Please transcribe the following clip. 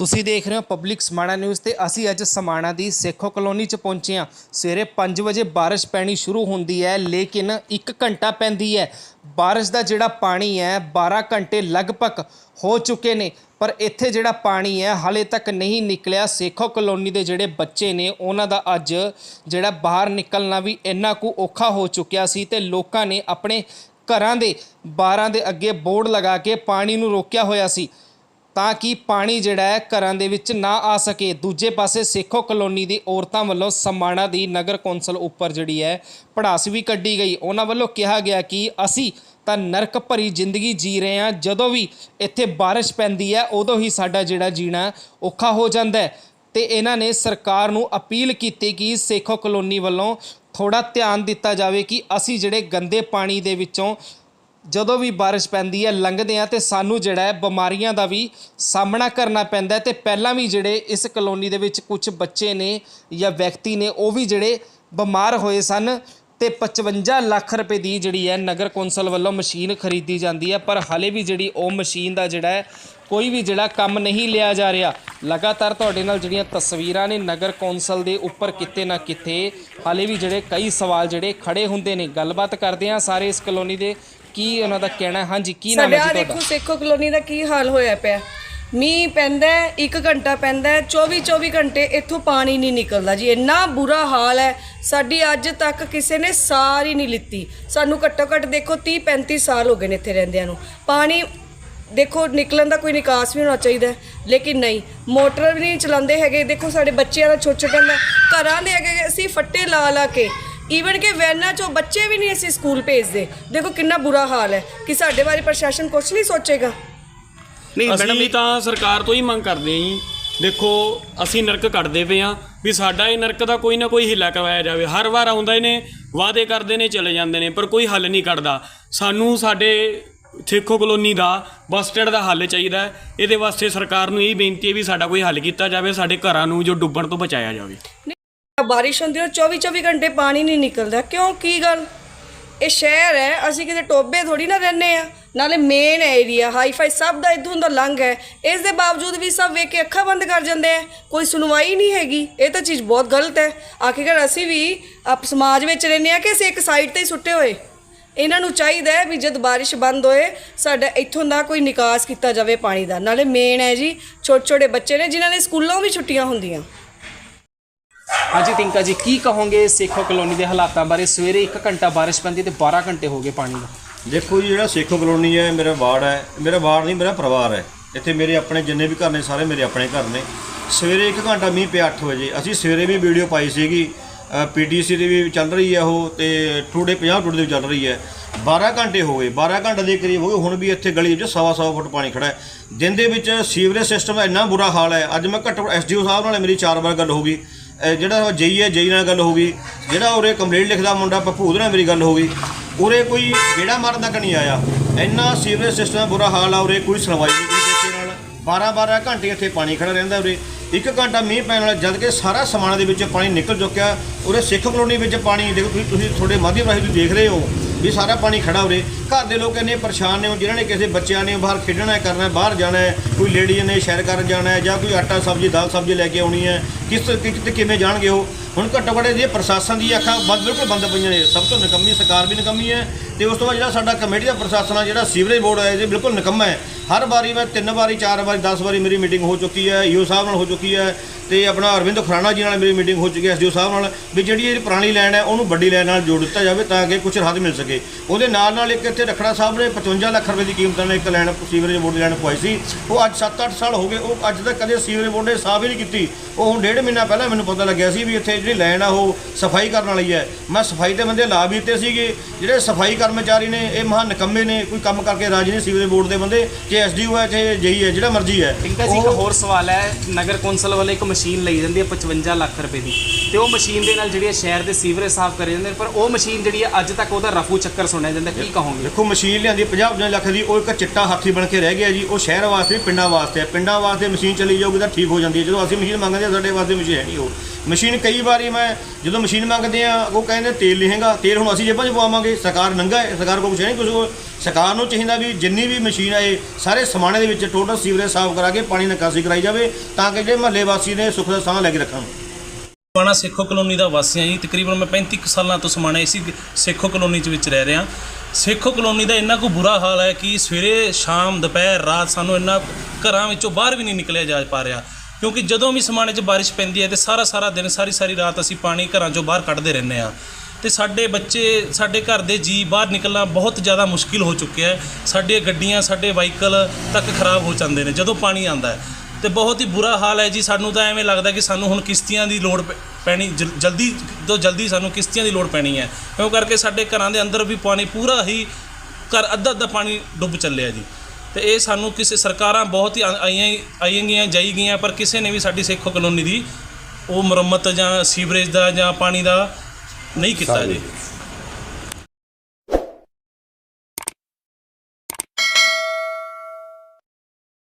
ਤੁਸੀਂ ਦੇਖ ਰਹੇ ਹੋ ਪਬਲਿਕ ਸਮਾਣਾ ਨਿਊਜ਼ ਤੇ ਅਸੀਂ ਅੱਜ ਸਮਾਣਾ ਦੀ ਸੇਖੋ ਕਲੋਨੀ ਚ ਪਹੁੰਚੇ ਹਾਂ। ਸਵੇਰੇ 5 ਵਜੇ ਬਾਰਿਸ਼ ਪੈਣੀ ਸ਼ੁਰੂ ਹੁੰਦੀ ਹੈ, ਲੇਕਿਨ 1 ਘੰਟਾ ਪੈਂਦੀ ਹੈ। ਬਾਰਿਸ਼ ਦਾ ਜਿਹੜਾ ਪਾਣੀ ਹੈ 12 ਘੰਟੇ ਲਗਭਗ ਹੋ ਚੁੱਕੇ ਨੇ, ਪਰ ਇੱਥੇ ਜਿਹੜਾ ਪਾਣੀ ਹੈ, ਹਾਲੇ ਤੱਕ ਨਹੀਂ ਨਿਕਲਿਆ। ਸੇਖੋ ਕਲੋਨੀ ਦੇ ਜਿਹੜੇ ਬੱਚੇ ਨੇ, ਉਹਨਾਂ ਦਾ ਅੱਜ ਜਿਹੜਾ ਬਾਹਰ ਨਿਕਲਣਾ ਵੀ ਇੰਨਾ ਕੁ ਔਖਾ ਹੋ ਚੁੱਕਿਆ ਸੀ ਤੇ ਲੋਕਾਂ ਨੇ ਆਪਣੇ ਘਰਾਂ ਦੇ ਬਾਰਾਂ ਦੇ ਅੱਗੇ ਬੋਰਡ ਲਗਾ ਕੇ ਪਾਣੀ ਨੂੰ ਰੋਕਿਆ ਹੋਇਆ ਸੀ। ਤਾਂ ਕਿ ਪਾਣੀ ਜਿਹੜਾ ਹੈ ਘਰਾਂ ਦੇ ਵਿੱਚ ਨਾ ਆ ਸਕੇ। ਦੂਜੇ ਪਾਸੇ ਸੇਖੋ ਕਲੋਨੀ ਦੀ ਔਰਤਾਂ ਵੱਲੋਂ ਸਮਾਣਾ ਦੀ ਨਗਰ ਕੌਂਸਲ ਉੱਪਰ ਜਿਹੜੀ ਹੈ ਪੜਾਸ ਵੀ ਕੱਢੀ ਗਈ। ਉਹਨਾਂ ਵੱਲੋਂ ਕਿਹਾ ਗਿਆ ਕਿ ਅਸੀਂ ਤਾਂ ਨਰਕ ਭਰੀ ਜ਼ਿੰਦਗੀ ਜੀ ਰਹੇ ਹਾਂ। ਜਦੋਂ ਵੀ ਇੱਥੇ ਬਾਰਿਸ਼ ਪੈਂਦੀ ਹੈ, ਉਦੋਂ ਹੀ ਸਾਡਾ ਜਿਹੜਾ ਜੀਣਾ ਔਖਾ ਹੋ ਜਾਂਦਾ ਹੈ। ਤੇ ਇਹਨਾਂ ਨੇ ਸਰਕਾਰ ਨੂੰ ਅਪੀਲ ਕੀਤੀ ਕਿ ਸੇਖੋ ਕਲੋਨੀ ਵੱਲੋਂ ਥੋੜਾ ਧਿਆਨ ਦਿੱਤਾ ਜਾਵੇ ਕਿ ਅਸੀਂ ਜਿਹੜੇ ਗੰਦੇ ਪਾਣੀ ਦੇ ਵਿੱਚੋਂ ਜਦੋਂ ਵੀ ਬਾਰਿਸ਼ ਪੈਂਦੀ ਹੈ, ਲੰਘਦੇ ਆ ਤੇ ਸਾਨੂੰ ਜਿਹੜਾ ਹੈ ਬਿਮਾਰੀਆਂ ਦਾ ਵੀ ਸਾਹਮਣਾ ਕਰਨਾ ਪੈਂਦਾ ਹੈ ਤੇ ਪਹਿਲਾਂ ਵੀ ਜਿਹੜੇ ਇਸ ਕਲੋਨੀ ਦੇ ਵਿੱਚ ਕੁਝ ਬੱਚੇ ਨੇ ਜਾਂ ਵਿਅਕਤੀ ਨੇ, ਉਹ ਵੀ ਜਿਹੜੇ ਬਿਮਾਰ ਹੋਏ ਸਨ ਤੇ 55 ਲੱਖ ਰੁਪਏ ਦੀ ਜਿਹੜੀ ਹੈ ਨਗਰ ਕੌਂਸਲ ਵੱਲੋਂ ਮਸ਼ੀਨ ਖਰੀਦੀ ਜਾਂਦੀ ਹੈ, ਪਰ ਹਾਲੇ ਵੀ ਜਿਹੜੀ ਉਹ ਮਸ਼ੀਨ ਦਾ ਜਿਹੜਾ ਹੈ ਕੋਈ ਵੀ ਜਿਹੜਾ ਕੰਮ ਨਹੀਂ ਲਿਆ ਜਾ ਰਿਹਾ। ਲਗਾਤਾਰ ਤੁਹਾਡੇ ਨਾਲ ਜਿਹੜੀਆਂ ਤਸਵੀਰਾਂ ਨੇ ਨਗਰ ਕੌਂਸਲ ਦੇ ਉੱਪਰ ਕਿਤੇ ਨਾ ਕਿਤੇ ਹਾਲੇ ਵੀ ਜਿਹੜੇ ਕਈ ਸਵਾਲ ਜਿਹੜੇ ਖੜੇ ਹੁੰਦੇ ਨੇ। ਗੱਲਬਾਤ ਕਰਦੇ ਆ ਸਾਰੇ ਇਸ ਕਲੋਨੀ ਦੇ ਕੀ ਉਹਨਾਂ ਦਾ ਕਹਿਣਾ? ਹੈ? ਹਾਂਜੀ ਕੀ ਨਾਮ ਸਾਡੇ ਹੈ ਆ ਜੀ ਦੇਖੋ ਤੁਹਾਡਾ? ਸੇਖੋ ਕਲੋਨੀ ਦਾ ਕੀ ਹਾਲ ਹੋਇਆ ਪਿਆ? ਮੀਂਹ ਪੈਂਦਾ 1 ਘੰਟਾ ਪੈਂਦਾ 24 24 ਘੰਟੇ ਇੱਥੋਂ ਪਾਣੀ ਨਹੀਂ ਨਿਕਲਦਾ ਜੀ। ਇੰਨਾ ਬੁਰਾ ਹਾਲ ਹੈ ਸਾਡੀ ਅੱਜ ਤੱਕ ਕਿਸੇ ਨੇ ਸਾਰ ਹੀ ਨਹੀਂ ਲਿੱਤੀ। ਸਾਨੂੰ ਘੱਟੋ ਘੱਟ ਦੇਖੋ 30 35 ਸਾਲ ਹੋ ਗਏ ਨੇ ਇੱਥੇ ਰਹਿੰਦਿਆਂ ਨੂੰ। ਪਾਣੀ ਦੇਖੋ ਨਿਕਲਣ ਦਾ ਕੋਈ ਨਿਕਾਸ ਵੀ ਹੋਣਾ ਚਾਹੀਦਾ ਹੈ, ਲੇਕਿਨ ਨਹੀਂ। ਮੋਟਰ ਵੀ ਨਹੀਂ ਚਲਾਉਂਦੇ ਹੈਗੇ। ਦੇਖੋ ਸਾਡੇ ਬੱਚਿਆਂ ਦਾ ਛੋਟੇ ਛੋਟੇ ਘਰਾਂ ਦੇ ਅੱਗੇ ਅਸੀਂ ਫੱਟੇ ਲਾ ਲਾ ਕੇ। ਈਵਨ ਕਿ ਵੈਨਾਂ ਚੋਂ ਬੱਚੇ ਵੀ ਨਹੀਂ ਅਸੀਂ ਸਕੂਲ ਭੇਜਦੇ। ਦੇਖੋ ਕਿੰਨਾ ਬੁਰਾ ਹਾਲ ਹੈ ਕਿ ਸਾਡੇ ਬਾਰੇ ਪ੍ਰਸ਼ਾਸਨ ਕੁਝ ਨਹੀਂ ਸੋਚੇਗਾ। ਨਹੀਂ ਅਸੀਂ ਤਾਂ ਸਰਕਾਰ ਤੋਂ ਹੀ ਮੰਗ ਕਰਦੇ ਆਂ ਜੀ। ਦੇਖੋ ਅਸੀਂ ਨਰਕ ਕੱਢਦੇ ਪਏ ਆਂ ਵੀ ਸਾਡਾ ਇਹ ਨਰਕ ਦਾ ਕੋਈ ਨਾ ਕੋਈ ਹਿੱਲਾ ਕਰਵਾਇਆ ਜਾਵੇ। ਹਰ ਵਾਰ ਆਉਂਦੇ ਨੇ ਵਾਅਦੇ ਕਰਦੇ ਨੇ ਚਲੇ ਜਾਂਦੇ ਨੇ ਪਰ ਕੋਈ ਹੱਲ ਨਹੀਂ ਕੱਢਦਾ। ਸਾਨੂੰ ਸਾਡੇ ਥੇਖੋ ਕਲੋਨੀ ਦਾ ਬੱਸ ਸਟੈਂਡ ਦਾ ਹੱਲ ਚਾਹੀਦਾ ਹੈ। ਇਹਦੇ ਵਾਸਤੇ ਸਰਕਾਰ ਨੂੰ ਇਹ ਬੇਨਤੀ ਹੈ ਵੀ ਸਾਡਾ ਕੋਈ ਹੱਲ ਕੀਤਾ ਜਾਵੇ ਸਾਡੇ ਘਰਾਂ ਨੂੰ ਜੋ ਡੁੱਬਣ ਤੋਂ ਬਚਾਇਆ ਜਾਵੇ। ਬਾਰਿਸ਼ ਹੁੰਦੀ ਹੈ 24 24 ਘੰਟੇ ਪਾਣੀ ਨਹੀਂ ਨਿਕਲਦਾ। ਕਿਉਂ? ਕੀ ਗੱਲ? ਇਹ ਸ਼ਹਿਰ ਹੈ, ਅਸੀਂ ਕਿਤੇ ਟੋਬੇ ਥੋੜੀ ਨਾ ਰਹਿੰਦੇ ਆ ਨਾਲੇ ਮੇਨ ਏਰੀਆ ਹਾਈਫਾਈ ਸਭ ਦਾ ਇਦੋਂ ਦਾ ਲੰਘ ਹੈ। ਇਸ ਦੇ ਬਾਵਜੂਦ ਵੀ ਸਭ ਵੇਖ ਕੇ ਅੱਖਾਂ ਬੰਦ ਕਰ ਜਾਂਦੇ ਆ ਕੋਈ ਸੁਣਵਾਈ ਨਹੀਂ ਹੈਗੀ। ਇਹ ਤਾਂ ਚੀਜ਼ ਬਹੁਤ ਗਲਤ ਹੈ। ਆਖਿਰਕਾਰ ਅਸੀਂ ਵੀ ਆਪ ਸਮਾਜ ਵਿੱਚ ਰਹਿੰਦੇ ਆ ਕਿ ਅਸੀਂ ਇੱਕ ਸਾਈਡ ਤੇ ਹੀ ਸੁੱਟੇ ਹੋਏ। ਇਹਨਾਂ ਨੂੰ ਚਾਹੀਦਾ ਹੈ ਵੀ ਜਦ ਬਾਰਿਸ਼ ਬੰਦ ਹੋਏ, ਸਾਡਾ ਇੱਥੋਂ ਦਾ ਕੋਈ ਨਿਕਾਸ ਕੀਤਾ ਜਾਵੇ ਪਾਣੀ ਦਾ। ਨਾਲੇ ਮੇਨ ਹੈ ਜੀ ਛੋਟੇ ਛੋਟੇ ਬੱਚੇ ਨੇ, ਜਿਨ੍ਹਾਂ ਨੇ ਸਕੂਲੋਂ ਵੀ ਛੁੱਟੀਆਂ ਹੁੰਦੀਆਂ। ਹਾਂਜੀ ਟਿੰਕਾ ਜੀ, ਕੀ ਕਹੋਗੇ ਸੇਖੋ ਕਲੋਨੀ ਦੇ ਹਾਲਾਤਾਂ ਬਾਰੇ? ਸਵੇਰੇ 1 ਘੰਟਾ ਬਾਰਿਸ਼ ਪੈਂਦੀ ਤੇ 12 ਘੰਟੇ ਹੋ ਗਏ ਪਾਣੀ ਦਾ। ਦੇਖੋ ਜੀ, ਜਿਹੜਾ ਸੇਖੋ ਕਲੋਨੀ ਹੈ, ਮੇਰਾ ਵਾਰਡ ਹੈ, ਮੇਰਾ ਵਾਰਡ ਨਹੀਂ, ਮੇਰਾ ਪਰਿਵਾਰ ਹੈ। ਇੱਥੇ ਮੇਰੇ ਆਪਣੇ ਜਿੰਨੇ ਵੀ ਘਰ ਨੇ, ਸਾਰੇ ਮੇਰੇ ਆਪਣੇ ਘਰ ਨੇ। ਸਵੇਰੇ 1 ਘੰਟਾ ਮੀਂਹ ਪਿਆ 8 ਵਜੇ। ਅਸੀਂ ਸਵੇਰੇ ਵੀ ਵੀਡੀਓ ਪਾਈ ਸੀਗੀ ਪੀਡੀਸੀ ਦੀ ਵੀ ਚੱਲ ਰਹੀ ਹੈ ਉਹ ਤੇ ਟੂਡੇ 50 ਟੂਡੇ ਦੀ ਵੀ ਚੱਲ ਰਹੀ ਹੈ। 12 ਘੰਟੇ ਹੋ ਗਏ 12 ਘੰਟੇ ਦੇ ਕਰੀਬ ਹੋ ਗਏ। ਹੁਣ ਵੀ ਇੱਥੇ ਗਲੀ ਵਿੱਚ ਸਵਾ ਸਵਾ ਫੁੱਟ ਪਾਣੀ ਖੜਾ ਹੈ। ਦਿਨ ਦੇ ਵਿੱਚ ਸੀਵਰੇਜ ਸਿਸਟਮ ਦਾ ਇੰਨਾ ਬੁਰਾ ਹਾਲ ਹੈ। ਅੱਜ ਮੈਂ ਘੱਟੋ ਐਸਡੀਓ ਸਾਹਿਬ ਨਾਲ ਮੇਰੀ ਚਾਰ ਵਾਰ ਗੱਲ ਹੋ ਗਈ। ਇਹ ਜਿਹੜਾ ਜਈ ਹੈ, ਜਈ ਨਾਲ ਗੱਲ ਹੋ ਗਈ। ਜਿਹੜਾ ਉਰੇ ਕੰਪਲੇਂਟ ਲਿਖਦਾ ਮੁੰਡਾ ਪੱਪੂ ਉਹਦੇ ਨਾਲ ਮੇਰੀ ਗੱਲ ਹੋ ਗਈ। ਉਰੇ ਕੋਈ ਗੇੜਾ ਮਾਰਨ ਤੱਕ ਨਹੀਂ ਆਇਆ। ਇੰਨਾ ਸੀਵਰੇਜ ਸਿਸਟਮ ਦਾ ਬੁਰਾ ਹਾਲ ਆ ਉਰੇ, ਕੋਈ ਸੁਣਵਾਈ ਨਹੀਂ ਕੀਤੀ ਕਿਸੇ ਨਾਲ। 12 12 ਘੰਟੇ ਇੱਥੇ ਪਾਣੀ ਖੜਾ ਰਹਿੰਦਾ ਉਰੇ। ਇੱਕ ਘੰਟਾ ਮੀਂਹ ਪੈਣ ਨਾਲ ਜਦ ਕਿ ਸਾਰਾ ਸਮਾਨਾ ਦੇ ਵਿੱਚ ਪਾਣੀ ਨਿਕਲ ਚੁੱਕਿਆ। ਉਰੇ ਸਿੱਖ ਕਲੋਨੀ ਵਿੱਚ ਪਾਣੀ, ਦੇਖੋ ਤੁਸੀਂ ਤੁਸੀਂ ਤੁਹਾਡੇ ਮਾਧਿਅਮ ਰਾਹੀਂ ਤੁਸੀਂ ਦੇਖ ਰਹੇ ਹੋ। ਵੀ ਸਾਰਾ ਪਾਣੀ ਖੜਾ ਉਰੇ ਘਰ ਦੇ ਲੋਕ ਇੰਨੇ ਪਰੇਸ਼ਾਨ ਨੇ ਉਹ ਜਿਨ੍ਹਾਂ ਨੇ ਕਿਸੇ ਬੱਚਿਆਂ ਨੇ ਬਾਹਰ ਖੇਡਣਾ ਹੈ, ਕਰਨਾ ਹੈ, ਬਾਹਰ ਜਾਣਾ ਹੈ, ਕੋਈ ਲੇਡੀ ਨੇ ਸ਼ਹਿਰ ਕਰਨ ਜਾਣਾ ਹੈ ਜਾਂ ਕੋਈ ਆਟਾ ਸਬਜ਼ੀ, ਦਾਲ ਸਬਜ਼ੀ ਲੈ ਕੇ ਆਉਣੀ ਹੈ, ਕਿਸ ਕਿਤੇ ਕਿਵੇਂ ਜਾਣਗੇ ਉਹ? ਹੁਣ ਘੱਟੋ ਘੱਟ ਇਹ ਪ੍ਰਸ਼ਾਸਨ ਦੀ ਅੱਖਾਂ ਬੰਦ ਬਿਲਕੁਲ ਬੰਦ ਪਈਆਂ ਨੇ। ਸਭ ਤੋਂ ਨਿਕੰਮੀ ਸਰਕਾਰ ਵੀ ਨਿਕੰਮੀ ਹੈ ਤੇ ਉਸ ਤੋਂ ਬਾਅਦ ਜਿਹੜਾ ਸਾਡਾ ਕਮੇਟੀ ਦਾ ਪ੍ਰਸ਼ਾਸਨ ਆ, ਜਿਹੜਾ ਸੀਵਰੇਜ ਬੋਰਡ ਹੈ ਇਹ ਬਿਲਕੁਲ ਨਿਕੰਮਾ ਹੈ। ਹਰ ਵਾਰੀ ਮੈਂ ਤਿੰਨ ਵਾਰੀ, ਚਾਰ ਵਾਰੀ 10 ਵਾਰੀ ਮੇਰੀ ਮੀਟਿੰਗ ਹੋ ਚੁੱਕੀ ਹੈ, ਈਓ ਸਾਹਿਬ ਨਾਲ ਹੋ ਚੁੱਕੀ ਹੈ ਤੇ ਆਪਣਾ ਅਰਵਿੰਦ ਖੁਰਾਣਾ ਜੀ ਨਾਲ ਮੇਰੀ ਮੀਟਿੰਗ ਹੋ ਚੁੱਕੀ ਹੈ ਐਸਡੀਓ ਸਾਹਿਬ ਨਾਲ ਵੀ ਜਿਹੜੀ ਇਹ ਪੁਰਾਣੀ ਲਾਈਨ ਹੈ ਉਹਨੂੰ ਵੱਡੀ ਲਾਈਨ ਨਾਲ ਜੋੜ ਦਿੱਤਾ ਜਾਵੇ ਤਾਂ ਕਿ ਕੁਝ ਰਾਹਤ ਮਿਲ ਸਕੇ। ਉਹਦੇ ਨਾਲ ਨਾਲ ਇੱਕ ਇੱਥੇ ਰਖੜਾ ਸਾਹਿਬ ਨੇ 55 ਲੱਖ ਰੁਪਏ ਦੀ ਕੀਮਤ ਨਾਲ ਇੱਕ ਲਾਈਨ ਸੀਵਰੇਜ ਬੋਰਡ ਦੀ ਲਾਈਨ ਪਵਾਈ ਸੀ। ਉਹ ਅੱਜ 7-8 ਸਾਲ ਹੋ ਗਏ ਉਹ ਅੱਜ ਤੱਕ ਕਦੇ ਸੀਵਰੇਜ ਬੋਰਡ ਨੇ ਸਾਫ਼ ਹੀ ਨਹੀਂ ਕੀਤੀ। ਉਹ ਹੁਣ ਡੇਢ ਮਹੀਨਾ ਪਹਿਲਾਂ ਮੈਨੂੰ ਪਤਾ ਲੱਗਿਆ ਸੀ ਵੀ ਇੱਥੇ ਜਿਹੜੀ ਲਾਈਨ ਆ ਉਹ ਸਫ਼ਾਈ ਕਰਨ ਵਾਲੀ ਹੈ। ਮੈਂ ਸਫ਼ਾਈ ਦੇ ਬੰਦੇ ਲਾ ਵੀ ਦਿੱਤੇ ਸੀਗੇ। ਜਿਹੜੇ ਸਫ਼ਾਈ ਕਰਮਚਾਰੀ ਨੇ ਇਹ ਮਹਾਨ ਨਿਕੰਮੇ ਨੇ ਕੋਈ ਕੰਮ ਕਰਕੇ ਰਾਜੀ ਨਹੀਂ ਸੀਵਰੇਜ ਬੋਰਡ ਦੇ ਬੰਦੇ ਜੇ ਐਸਡੀਓ ਹੈ ਚਾਹੇ ਜਈ ਹੈ ਜਿਹੜਾ ਮਰਜ਼ੀ ਹੈ। ਟਿੰਕਾ ਜੀ ਇੱਕ ਹੋਰ ਸਵਾਲ ਹੈ ਨਗਰ ਕੌਂਸਲ ਵੱਲੋਂ ਇੱਕ ਮਸ਼ੀਨ ਲਈ ਜਾਂਦੀ ਹੈ 55 ਲੱਖ ਰੁਪਏ ਦੀ। ਤੇ ਉਹ ਮਸ਼ੀਨ ਦੇ ਨਾਲ ਜਿਹੜੀ ਹੈ ਸ਼ਹਿਰ ਦੇ ਸੀਵਰੇਜ ਸਾਫ਼ ਕਰੇ ਜਾਂਦੇ ਨੇ ਪਰ ਉਹ ਮਸ਼ੀਨ ਜਿਹੜੀ ਹੈ ਅੱਜ ਤੱਕ ਉਹਦਾ ਰਫੂ ਚੱਕਰ ਸੁਣਿਆ ਜਾਂਦਾ। ਕੀ ਕਹੋਗੇ? ਦੇਖੋ ਮਸ਼ੀਨ ਲਿਆਂਦੀ 50 50 ਲੱਖ ਦੀ ਉਹ ਇੱਕ ਚਿੱਟਾ ਹਾਥੀ ਬਣ ਕੇ ਰਹਿ ਗਿਆ ਜੀ। ਉਹ ਸ਼ਹਿਰ ਵਾਸਤੇ ਪਿੰਡਾਂ ਵਾਸਤੇ। ਪਿੰਡਾਂ ਵਾਸਤੇ ਮਸ਼ੀਨ ਚਲੀ ਜਾਊਗੀ ਤਾਂ ਠੀਕ ਹੋ ਜਾਂਦੀ ਹੈ। ਜਦੋਂ ਅਸੀਂ ਮਸ਼ੀਨ ਮੰਗਦੇ ਸਾਡੇ ਵਾਸਤੇ ਮਸ਼ੀਨ ਹੈ ਨਹੀਂ ਉਹ। ਮਸ਼ੀਨ ਕਈ ਵਾਰੀ ਮੈਂ ਜਦੋਂ ਮਸ਼ੀਨ ਮੰਗਦੇ ਆ, ਉਹ ਕਹਿੰਦੇ ਤੇਲ ਨਹੀਂ ਹੈਗਾ, ਤੇਲ ਹੁਣ ਅਸੀਂ ਜੇਬਾਂ 'ਚ ਪਵਾਵਾਂਗੇ, ਸਰਕਾਰ ਨੰਗਾ ਹੈ, ਸਰਕਾਰ ਕੋਲ ਕੁਛ ਨਹੀਂ, ਕੁਛ ਕੋਲ। ਸਰਕਾਰ ਨੂੰ ਚਾਹੀਦਾ ਵੀ ਜਿੰਨੀ ਵੀ ਮਸ਼ੀਨ ਆਏ ਸਾਰੇ ਸਮਾਣੇ ਦੇ ਵਿੱਚ ਟੋਟਲ ਸੀਵਰੇਜ ਸਾਫ਼ ਕਰਾ ਕੇ ਪਾਣੀ ਨਿਕਾਸੀ ਕਰਾਈ ਜਾਵੇ, ਤਾਂ ਕਿ ਜਿਹੜੇ ਮਹੱਲੇ ਵਾਸੀ ਨੇ ਸੁੱਖ ਦਾ ਸਾਹ ਲੈ ਕੇ ਰੱਖਣ। ਸਮਾਣਾ ਸੇਖੋ ਕਲੋਨੀ ਦਾ ਵਾਸੀ ਹਾਂ ਜੀ, ਤਕਰੀਬਨ ਮੈਂ 35 ਕੁ ਸਾਲਾਂ ਤੋਂ ਸਮਾਣਾ ਇਸੀ ਸੇਖੋ ਕਲੋਨੀ ਚ ਵਿੱਚ ਰਹਿ ਰਿਹਾ। ਸੇਖੋ ਕਲੋਨੀ ਦਾ ਇੰਨਾ ਕੁ ਬੁਰਾ ਹਾਲ ਹੈ ਕਿ ਸਵੇਰੇ, ਸ਼ਾਮ, ਦੁਪਹਿਰ, ਰਾਤ ਸਾਨੂੰ ਇੰਨਾ ਘਰਾਂ ਵਿੱਚੋਂ ਬਾਹਰ ਵੀ ਨਹੀਂ ਨਿਕਲਿਆ ਜਾ ਪਾ ਰਿਹਾ। ਕਿਉਂਕਿ ਜਦੋਂ ਵੀ ਸਮਾਣੇ 'ਚ ਬਾਰਿਸ਼ ਪੈਂਦੀ ਹੈ ਤੇ ਸਾਰਾ ਸਾਰਾ ਦਿਨ, ਸਾਰੀ ਸਾਰੀ ਰਾਤ ਅਸੀਂ ਪਾਣੀ ਘਰਾਂ 'ਚੋਂ ਬਾਹਰ ਕੱਢਦੇ ਰਹਿੰਦੇ ਆ ਤੇ ਸਾਡੇ ਬੱਚੇ, ਸਾਡੇ ਘਰ ਦੇ ਜੀ ਬਾਹਰ ਨਿਕਲਣਾ ਬਹੁਤ ਜ਼ਿਆਦਾ ਮੁਸ਼ਕਿਲ ਹੋ ਚੁੱਕਿਆ ਹੈ। ਸਾਡੀਆਂ ਗੱਡੀਆਂ, ਸਾਡੇ ਵਾਹੀਕਲ ਤੱਕ ਖਰਾਬ ਹੋ ਜਾਂਦੇ ਨੇ, ਜਦੋਂ ਪਾਣੀ ਆਉਂਦਾ ਹੈ। ਤੇ ਬਹੁਤ ਹੀ ਬੁਰਾ ਹਾਲ ਹੈ ਜੀ, ਸਾਨੂੰ ਤਾਂ ਐਵੇਂ ਲੱਗਦਾ ਕਿ ਸਾਨੂੰ ਹੁਣ ਕਿਸ਼ਤੀਆਂ ਦੀ ਲੋੜ ਪੈ- ਪੈਣੀ, ਜਲ- ਜਲਦੀ ਤੋਂ ਜਲਦੀ ਸਾਨੂੰ ਕਿਸ਼ਤੀਆਂ ਦੀ ਲੋੜ ਪੈਣੀ ਹੈ। ਕਿਉਂ ਕਰਕੇ ਸਾਡੇ ਘਰਾਂ ਦੇ ਅੰਦਰ ਵੀ ਪਾਣੀ ਪੂਰਾ ਹੀ ਘਰ ਅੱਧਾ ਅੱਧਾ ਪਾਣੀ ਡੁੱਬ ਚੱਲਿਆ ਜੀ। ਤੇ ਇਹ ਸਾਨੂੰ ਕਿਸੇ ਸਰਕਾਰਾਂ ਬਹੁਤ ਹੀ ਆਈਆਂ ਆਈਆਂ ਗਈਆਂ ਜਾਈ ਗਈਆਂ ਪਰ ਕਿਸੇ ਨੇ ਵੀ ਸਾਡੀ ਸੇਖੋ ਕਲੋਨੀ ਦੀ ਉਹ ਮੁਰੰਮਤ ਜਾਂ ਸੀਵਰੇਜ ਦਾ ਜਾਂ ਪਾਣੀ ਦਾ ਨਹੀਂ ਕੀਤਾ ਜੀ।